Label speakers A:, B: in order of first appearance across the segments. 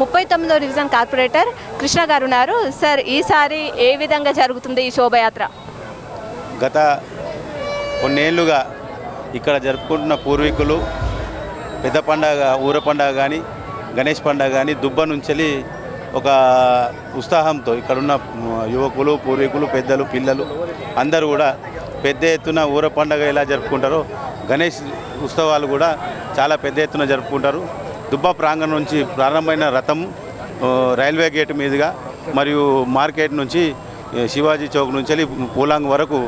A: ముప్పై తొమ్మిదో division corporator Krishna గారు ఉన్నారు. సార్ ఈసారి ఏ విధంగా జరుగుతుంది ఈ శోభయాత్ర?
B: గత కొన్నేళ్ళుగా ఇక్కడ జరుపుకుంటున్న పూర్వీకులు పెద్ద పండగ ఊర పండగ కానీ గణేష్ పండగ కానీ దుబ్బ నుంచి ఒక ఉత్సాహంతో ఇక్కడున్న యువకులు పూర్వీకులు పెద్దలు పిల్లలు అందరూ కూడా పెద్ద ఎత్తున ఊర పండగ ఎలా జరుపుకుంటారో గణేష్ ఉత్సవాలు కూడా చాలా పెద్ద ఎత్తున జరుపుకుంటారు. దుబ్బా ప్రాంగణం నుంచి ప్రారంభమైన రథం రైల్వే గేట్ మీదుగా మరియు మార్కెట్ నుంచి శివాజీ చౌక్ నుంచి వెళ్ళి పూలాంగ్ వరకు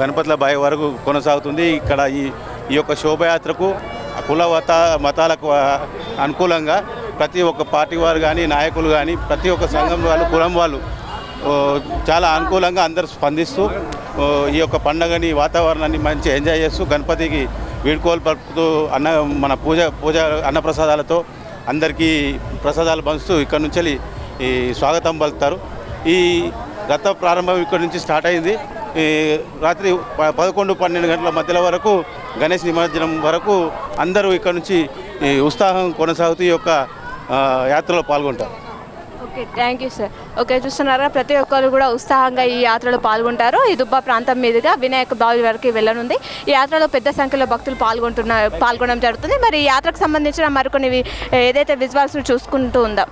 B: గణపతుల బాయి వరకు కొనసాగుతుంది. ఇక్కడ ఈ ఈ యొక్క శోభయాత్రకు కుల మత మతాలకు అనుకూలంగా ప్రతి ఒక్క పార్టీ వారు కానీ నాయకులు కానీ ప్రతి ఒక్క సంఘం వాళ్ళు కులం వాళ్ళు చాలా అనుకూలంగా అందరు స్పందిస్తూ ఈ యొక్క పండగని వాతావరణాన్ని మంచి ఎంజాయ్ చేస్తూ గణపతికి వీడ్కోలు పలుకుతూ అన్న మన పూజ పూజ అన్నప్రసాదాలతో అందరికీ ప్రసాదాలు పంచుతూ ఇక్కడ నుంచి ఈ స్వాగతం పలుకుతారు. ఈ రథ ప్రారంభం ఇక్కడ నుంచి స్టార్ట్ అయింది. ఈ రాత్రి ప- పదకొండు పన్నెండు గంటల మధ్యలో వరకు గణేష్ నిమజ్జనం వరకు అందరూ ఇక్కడ నుంచి ఉత్సాహం కొనసాగుతూ ఈ యొక్క యాత్రలో పాల్గొంటారు.
A: Okay thank you sir okay చూస్తున్నారా? ప్రతి ఒక్కరు కూడా ఉత్సాహంగా ఈ యాత్రలో పాల్గొంటారు. ఈ దుబ్బా ప్రాంతం మీదుగా వినాయక బావి వరకు వెళ్ళనుంది. ఈ యాత్రలో పెద్ద సంఖ్యలో భక్తులు పాల్గొంటున్న పాల్గొనడం జరుగుతుంది. మరి ఈ యాత్రకు సంబంధించిన మరికొన్ని వి- ఏదైతే విజువల్స్ చూసుకుంటూ ఉందాం.